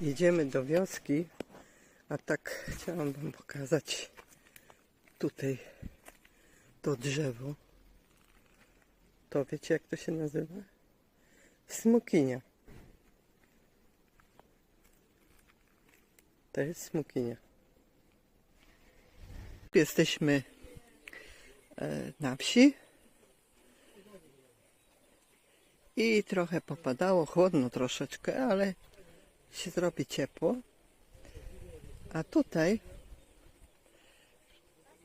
Jedziemy do wioski, a tak chciałam Wam pokazać tutaj to drzewo. To wiecie jak to się nazywa? Smokinia. To jest smokinia. Jesteśmy e, na wsi i trochę popadało, chłodno troszeczkę, ale się zrobi ciepło. A tutaj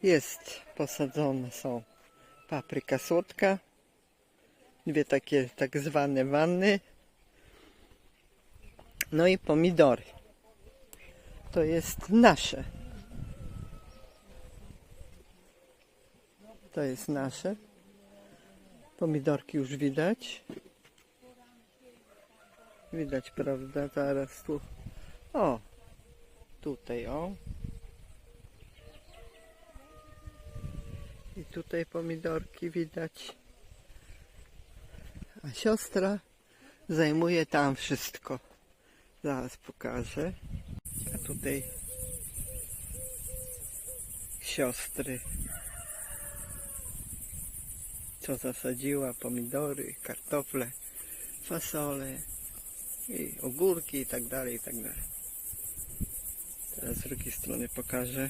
jest posadzone są papryka słodka, dwie takie tak zwane wanny, no i pomidory. To jest nasze. To jest nasze. Pomidorki już widać. Widać, prawda? Zaraz tu. O! Tutaj, o. I tutaj pomidorki widać. A siostra zajmuje tam wszystko. Zaraz pokażę. A tutaj siostry. Co zasadziła? Pomidory, kartofle, fasole i ogórki i tak dalej, i tak dalej. Teraz z drugiej strony pokażę.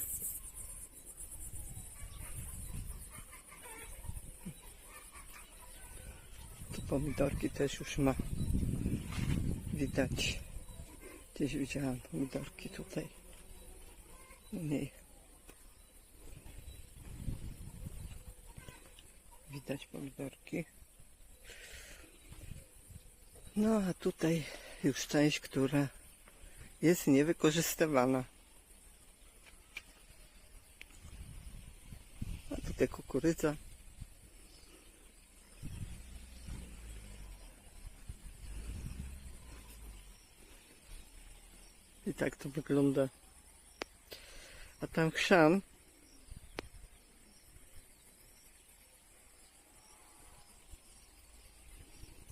Tu pomidorki też już ma. Widać. Gdzieś widziałam pomidorki tutaj. U niej. Widać pomidorki. No a tutaj już część, która jest niewykorzystywana. A tutaj kukurydza. I tak to wygląda. A tam chrzan.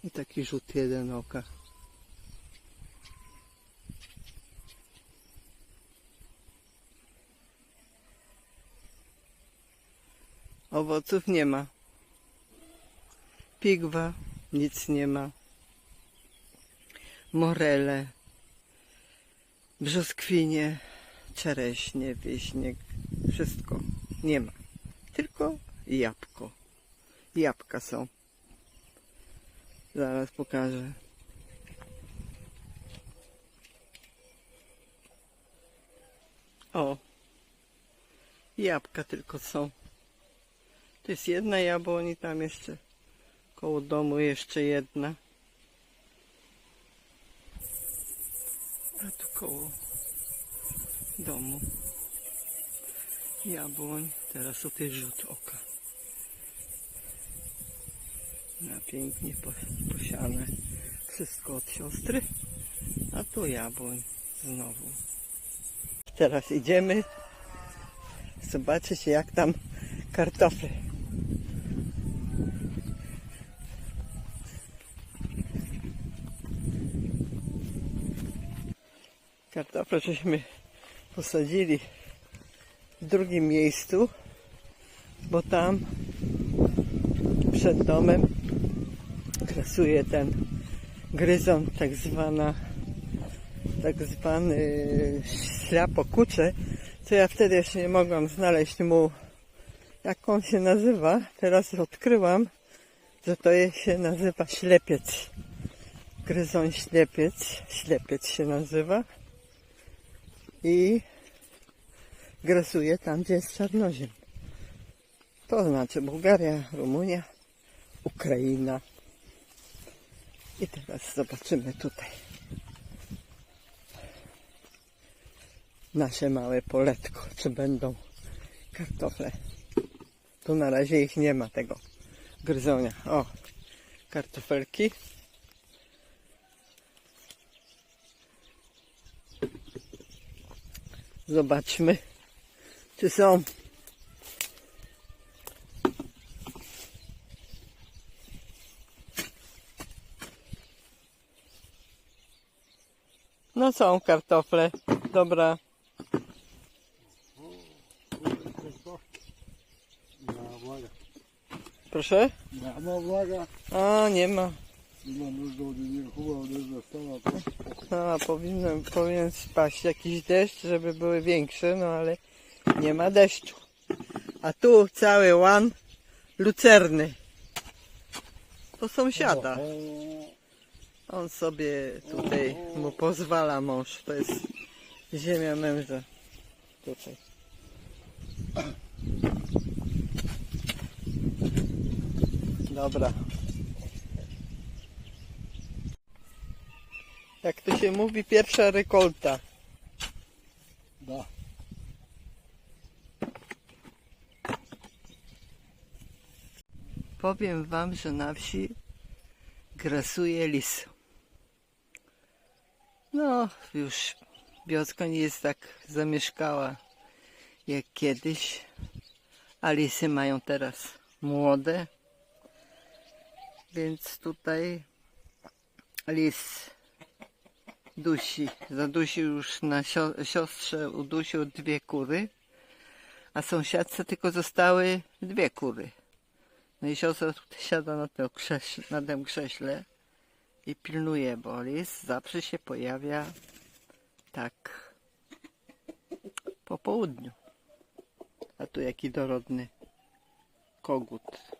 I taki rzut jeden oka. Owoców nie ma. Pigwa, nic nie ma. Morele, brzoskwinie, czereśnie, wieśniak, wszystko nie ma. Tylko jabłko. Jabłka są. Zaraz pokażę. O, jabłka tylko są. To jest jedna jabłoń i tam jeszcze koło domu jeszcze jedna. A tu koło domu jabłoń. Teraz o tej rzut oka. Na pięknie po- posiane. Wszystko od siostry. A tu jabłoń znowu. Teraz idziemy zobaczyć jak tam kartofle. Kartofle żeśmy posadzili w drugim miejscu, bo tam przed domem grasuje ten gryzon, tak zwana tak zwany ślapokucze, co ja wtedy jeszcze nie mogłam znaleźć mu jak on się nazywa. Teraz odkryłam, że to się nazywa ślepiec. Gryzon ślepiec, ślepiec się nazywa i grasuje tam, gdzie jest czarnoziem. To znaczy Bułgaria, Rumunia, Ukraina. I teraz zobaczymy tutaj. Nasze małe poletko, czy będą kartofle. Tu na razie ich nie ma tego gryzonia. O, kartofelki. Zobaczmy, czy są. No No są kartofle. Dobra. Proszę? Ma blaga. A, nie ma. No, powinno, powinien spaść jakiś deszcz, żeby były większe, no ale nie ma deszczu. A tu cały łan lucerny. To sąsiada. On sobie tutaj mu pozwala mąż. To jest ziemia męża. Tutaj. Dobra. Jak to się mówi, pierwsza rekolta. Da. Powiem wam, że na wsi grasuje lis. No, już wioska nie jest tak zamieszkała jak kiedyś, a lisy mają teraz młode, więc tutaj lis dusi, zadusił już na sio- siostrze, udusił dwie kury, a sąsiadce tylko zostały dwie kury. No i siostra siada na, tym krześle, na tym krześle i pilnuje, bo lis zawsze się pojawia tak po południu. A tu jaki dorodny kogut.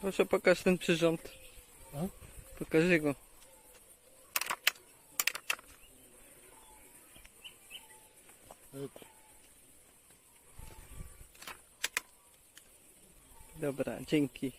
Proszę pokaż ten przyrząd. A? Pokażę go. Dobra, dzięki.